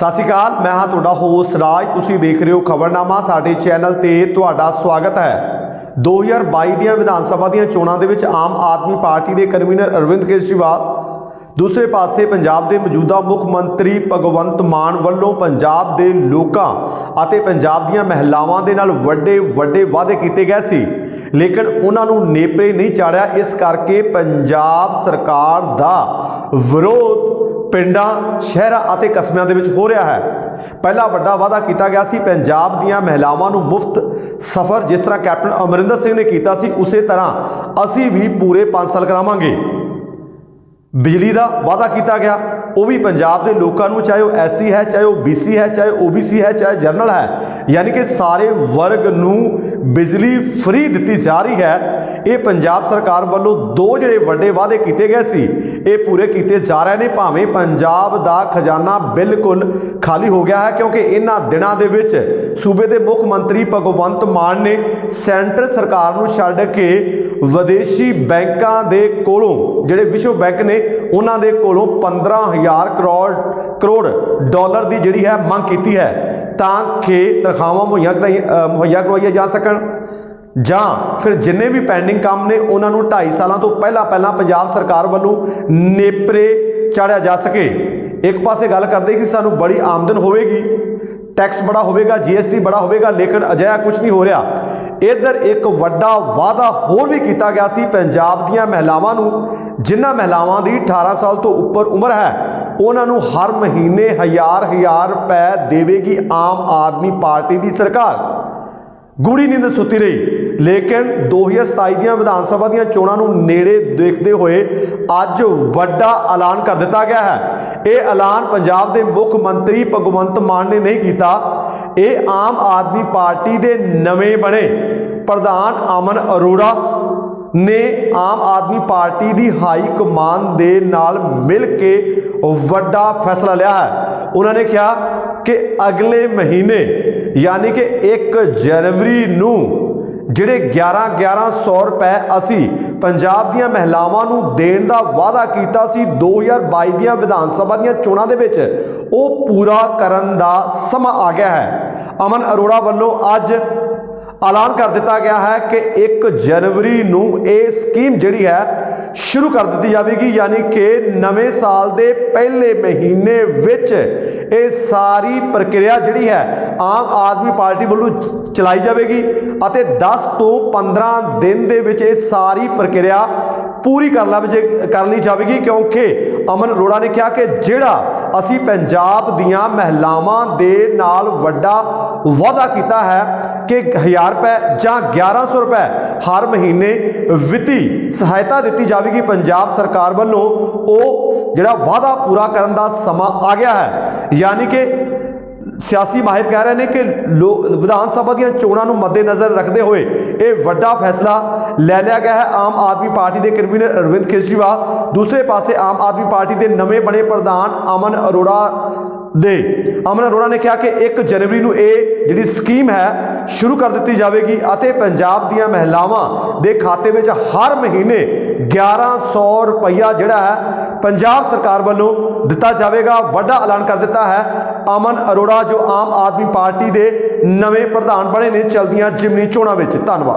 ਸਤਿ ਸ਼੍ਰੀ ਅਕਾਲ, ਮੈਂ ਹਾਂ ਤੁਹਾਡਾ ਹੋਸਟ ਰਾਜ। ਤੁਸੀਂ ਦੇਖ ਰਹੇ ਹੋ ਖਬਰਨਾਮਾ, ਸਾਡੇ ਚੈਨਲ ਤੇ ਤੁਹਾਡਾ ਸਵਾਗਤ ਹੈ। 2022 ਦੀਆਂ ਵਿਧਾਨ ਸਭਾ ਦੀਆਂ ਚੋਣਾਂ ਦੇ ਵਿੱਚ ਆਮ ਆਦਮੀ ਪਾਰਟੀ ਦੇ ਕਨਵੀਨਰ ਅਰਵਿੰਦ ਕੇਜਰੀਵਾਲ, ਦੂਸਰੇ ਪਾਸੇ ਪੰਜਾਬ ਦੇ ਮੌਜੂਦਾ ਮੁੱਖ ਮੰਤਰੀ ਭਗਵੰਤ ਮਾਨ ਵੱਲੋਂ ਪੰਜਾਬ ਦੇ ਲੋਕਾਂ ਅਤੇ ਪੰਜਾਬ ਦੀਆਂ ਮਹਿਲਾਵਾਂ ਦੇ ਨਾਲ ਵੱਡੇ ਵੱਡੇ ਵਾਅਦੇ ਕੀਤੇ ਗਏ ਸੀ। ਲੇਕਿਨ ਉਹਨਾਂ ਨੂੰ ਨੇਪਰੇ ਨਹੀਂ ਚਾੜਿਆ। ਇਸ ਕਰਕੇ ਪੰਜਾਬ ਸਰਕਾਰ ਦਾ ਵਿਰੋਧ ਪਿੰਡਾਂ, ਸ਼ਹਿਰਾਂ ਅਤੇ ਕਸਬਿਆਂ ਦੇ ਵਿੱਚ ਹੋ ਰਿਹਾ ਹੈ। ਪਹਿਲਾ ਵੱਡਾ ਵਾਅਦਾ ਕੀਤਾ ਗਿਆ ਸੀ, ਪੰਜਾਬ ਦੀਆਂ ਮਹਿਲਾਵਾਂ ਨੂੰ ਮੁਫਤ ਸਫ਼ਰ ਜਿਸ ਤਰ੍ਹਾਂ ਕੈਪਟਨ ਅਮਰਿੰਦਰ ਸਿੰਘ ਨੇ ਕੀਤਾ ਸੀ, ਉਸੇ ਤਰ੍ਹਾਂ ਅਸੀਂ ਵੀ ਪੂਰੇ 5 ਸਾਲ ਕਰਾਵਾਂਗੇ। ਬਿਜਲੀ ਦਾ ਵਾਅਦਾ ਕੀਤਾ ਗਿਆ। ਉਹ ਵੀ ਪੰਜਾਬ ਦੇ ਲੋਕਾਂ ਨੂੰ, ਚਾਹੇ ਉਹ ਐਸਸੀ ਹੈ, ਚਾਹੇ ਉਹ ਬੀਸੀ ਹੈ, ਚਾਹੇ ਓਬੀਸੀ ਹੈ, ਚਾਹੇ ਜਨਰਲ ਹੈ, ਯਾਨੀ ਕਿ ਸਾਰੇ ਵਰਗ ਨੂੰ ਬਿਜਲੀ ਫ੍ਰੀ ਦਿੱਤੀ ਜਾ ਰਹੀ ਹੈ। ਇਹ ਪੰਜਾਬ ਸਰਕਾਰ ਵੱਲੋਂ ਦੋ ਜਿਹੜੇ ਵੱਡੇ ਵਾਅਦੇ ਕੀਤੇ ਗਏ ਸੀ, ਇਹ ਪੂਰੇ ਕੀਤੇ ਜਾ ਰਹੇ ਨੇ। ਭਾਵੇਂ ਪੰਜਾਬ ਦਾ ਖਜ਼ਾਨਾ ਬਿਲਕੁਲ ਖਾਲੀ ਹੋ ਗਿਆ ਹੈ, ਕਿਉਂਕਿ ਇਹਨਾਂ ਦਿਨਾਂ ਦੇ ਵਿੱਚ ਸੂਬੇ ਦੇ ਮੁੱਖ ਮੰਤਰੀ ਭਗਵੰਤ ਮਾਨ ਨੇ ਸੈਂਟਰ ਸਰਕਾਰ ਨੂੰ ਛੱਡ ਕੇ ਵਿਦੇਸ਼ੀ ਬੈਂਕਾਂ ਦੇ ਕੋਲੋਂ, ਜਿਹੜੇ ਵਿਸ਼ਵ ਬੈਂਕ ਨੇ ਉਹਨਾਂ ਦੇ ਕੋਲੋਂ 15000 ਕਰੋੜ ਕਰੋੜ ਡਾਲਰ ਦੀ ਜਿਹੜੀ ਹੈ ਮੰਗ ਕੀਤੀ ਹੈ, ਤਾਂ ਕਿ ਤਨਖਾਹਾਂ ਮੁਹੱਈਆ ਕਰਾਈ ਮੁਹੱਈਆ ਕਰਵਾਈਆਂ ਜਾ ਸਕਣ। ਜਾਂ ਫਿਰ ਜਿੰਨੇ ਵੀ ਪੈਂਡਿੰਗ ਕੰਮ ਨੇ, ਉਹਨਾਂ ਨੂੰ 2.5 ਸਾਲਾਂ ਤੋਂ ਪਹਿਲਾਂ ਪਹਿਲਾਂ ਪੰਜਾਬ ਸਰਕਾਰ ਵੱਲੋਂ ਨੇਪਰੇ ਚਾੜਿਆ ਜਾ ਸਕੇ। ਇੱਕ ਪਾਸੇ ਗੱਲ ਕਰਦੇ ਕਿ ਸਾਨੂੰ ਬੜੀ ਆਮਦਨ ਹੋਵੇਗੀ ਟੈਕਸ ਬੜਾ ਹੋਵੇਗਾ ਜੀਐਸਟੀ ਬੜਾ ਹੋਵੇਗਾ, ਲੇਕਿਨ ਅਜਿਹਾ ਕੁਝ ਨਹੀਂ ਹੋ ਰਿਹਾ। ਇਧਰ ਇੱਕ ਵੱਡਾ ਵਾਅਦਾ ਹੋਰ ਵੀ ਕੀਤਾ ਗਿਆ ਸੀ ਪੰਜਾਬ ਦੀਆਂ ਮਹਿਲਾਵਾਂ ਨੂੰ, ਜਿਨ੍ਹਾਂ ਮਹਿਲਾਵਾਂ ਦੀ 18 ਸਾਲ ਤੋਂ ਉੱਪਰ ਉਮਰ ਹੈ। ਉਹਨਾਂ ਨੂੰ ਹਰ ਮਹੀਨੇ ਹਜ਼ਾਰ ਹਜ਼ਾਰ ਰੁਪਏ ਦੇਵੇਗੀ ਆਮ ਆਦਮੀ ਪਾਰਟੀ ਦੀ ਸਰਕਾਰ। ਗੂੜੀ ਨੀਂਦ ਸੁੱਤੀ ਰਹੀ। ਲੇਕਿਨ 2027 ਦੀਆਂ ਵਿਧਾਨ ਸਭਾ ਦੀਆਂ ਚੋਣਾਂ ਨੂੰ ਨੇੜੇ ਦੇਖਦੇ ਹੋਏ ਅੱਜ ਵੱਡਾ ਐਲਾਨ ਕਰ ਦਿੱਤਾ ਗਿਆ ਹੈ। ਇਹ ਐਲਾਨ ਪੰਜਾਬ ਦੇ ਮੁੱਖ ਮੰਤਰੀ ਭਗਵੰਤ ਮਾਨ ਨੇ ਨਹੀਂ ਕੀਤਾ। ਇਹ ਆਮ ਆਦਮੀ ਪਾਰਟੀ ਦੇ ਨਵੇਂ ਬਣੇ ਪ੍ਰਧਾਨ ਅਮਨ ਅਰੋੜਾ ਨੇ ਆਮ ਆਦਮੀ ਪਾਰਟੀ ਦੀ ਹਾਈ ਕਮਾਨ ਦੇ ਨਾਲ ਮਿਲ ਕੇ ਵੱਡਾ ਫੈਸਲਾ ਲਿਆ ਹੈ। ਉਹਨਾਂ ਨੇ ਕਿਹਾ ਕਿ ਅਗਲੇ ਮਹੀਨੇ, ਯਾਨੀ ਕਿ 1 ਜਨਵਰੀ ਨੂੰ ਜਿਹੜੇ 11 1100 ਰੁਪਏ ਅਸੀਂ ਪੰਜਾਬ ਦੀਆਂ ਮਹਿਲਾਵਾਂ ਨੂੰ ਦੇਣ ਦਾ ਵਾਅਦਾ ਕੀਤਾ ਸੀ 2022 ਦੀਆਂ ਵਿਧਾਨ ਸਭਾ ਦੀਆਂ ਚੋਣਾਂ ਦੇ ਵਿੱਚ, ਉਹ ਪੂਰਾ ਕਰਨ ਦਾ ਸਮਾਂ ਆ ਗਿਆ ਹੈ। ਅਮਨ ਅਰੋੜਾ ਵੱਲੋਂ ਅੱਜ ਐਲਾਨ ਕਰ ਦਿੱਤਾ ਗਿਆ ਹੈ ਕਿ 1 ਜਨਵਰੀ ਨੂੰ ਇਹ ਸਕੀਮ ਜਿਹੜੀ ਹੈ ਸ਼ੁਰੂ ਕਰ ਦਿੱਤੀ ਜਾਵੇਗੀ, ਯਾਨੀ ਕਿ ਨਵੇਂ ਸਾਲ ਦੇ ਪਹਿਲੇ ਮਹੀਨੇ ਵਿੱਚ ਇਹ ਸਾਰੀ ਪ੍ਰਕਿਰਿਆ ਜਿਹੜੀ ਹੈ ਆਮ ਆਦਮੀ ਪਾਰਟੀ ਵੱਲੋਂ ਚਲਾਈ ਜਾਵੇਗੀ ਅਤੇ 10 ਤੋਂ 15 ਦਿਨ ਦੇ ਵਿੱਚ ਇਹ ਸਾਰੀ ਪ੍ਰਕਿਰਿਆ ਪੂਰੀ ਕਰ ਲਵ ਕਰ ਲਈ ਜਾਵੇਗੀ, ਕਿਉਂਕਿ ਅਮਨ ਅਰੋੜਾ ਨੇ ਕਿਹਾ ਕਿ ਜਿਹੜਾ ਅਸੀਂ ਪੰਜਾਬ ਦੀਆਂ ਮਹਿਲਾਵਾਂ ਦੇ ਨਾਲ ਵੱਡਾ ਵਾਅਦਾ ਕੀਤਾ ਹੈ ਕਿ 1000 ਰੁਪਏ ਜਾਂ 1100 ਰੁਪਏ ਹਰ ਮਹੀਨੇ ਵਿੱਤੀ ਸਹਾਇਤਾ ਦਿੱਤੀ ਜਾਵੇਗੀ। ਪੰਜਾਬ ਸਰਕਾਰ ਵੱਲੋਂ ਉਹ ਜਿਹੜਾ ਵਾਅਦਾ ਪੂਰਾ ਕਰਨ ਦਾ ਸਮਾਂ ਆ ਗਿਆ ਹੈ, ਯਾਨੀ ਕਿ ਸਿਆਸੀ ਮਾਹਿਰ ਕਹਿ ਰਹੇ ਨੇ ਕਿ ਲੋ- ਵਿਧਾਨ ਸਭਾ ਦੀਆਂ ਚੋਣਾਂ ਨੂੰ ਮੱਦੇਨਜ਼ਰ ਰੱਖਦੇ ਹੋਏ ਇਹ ਵੱਡਾ ਫੈਸਲਾ ਲੈ ਲਿਆ ਗਿਆ ਹੈ। ਆਮ ਆਦਮੀ ਪਾਰਟੀ ਦੇ ਕਨਵੀਨਰ ਅਰਵਿੰਦ ਕੇਜਰੀਵਾਲ, ਦੂਸਰੇ ਪਾਸੇ ਆਮ ਆਦਮੀ ਪਾਰਟੀ ਦੇ ਨਵੇਂ ਬਣੇ ਪ੍ਰਧਾਨ ਅਮਨ ਅਰੋੜਾ ਦੇ। ਅਮਨ ਅਰੋੜਾ ਨੇ ਕਿਹਾ ਕਿ 1 ਜਨਵਰੀ ਨੂੰ ਇਹ ਜਿਹੜੀ ਸਕੀਮ ਹੈ, ਸ਼ੁਰੂ ਕਰ ਦਿੱਤੀ ਜਾਵੇਗੀ ਅਤੇ ਪੰਜਾਬ ਦੀਆਂ ਮਹਿਲਾਵਾਂ ਦੇ ਖਾਤੇ ਵਿੱਚ ਹਰ ਮਹੀਨੇ 1100 ਰੁਪਈਆ ਜਿਹੜਾ ਹੈ ਪੰਜਾਬ ਸਰਕਾਰ ਵੱਲੋਂ ਦਿੱਤਾ ਜਾਵੇਗਾ, ਵੱਡਾ ਐਲਾਨ ਕਰ ਦਿੱਤਾ ਹੈ। ਅਮਨ ਅਰੋੜਾ, ਜੋ ਆਮ ਆਦਮੀ ਪਾਰਟੀ ਦੇ ਨਵੇਂ ਪ੍ਰਧਾਨ ਬਣੇ ਨੇ, ਚਲਦੀਆਂ ਜਿਮਨੀ ਚੋਣਾਂ ਵਿੱਚ। ਧੰਨਵਾਦ।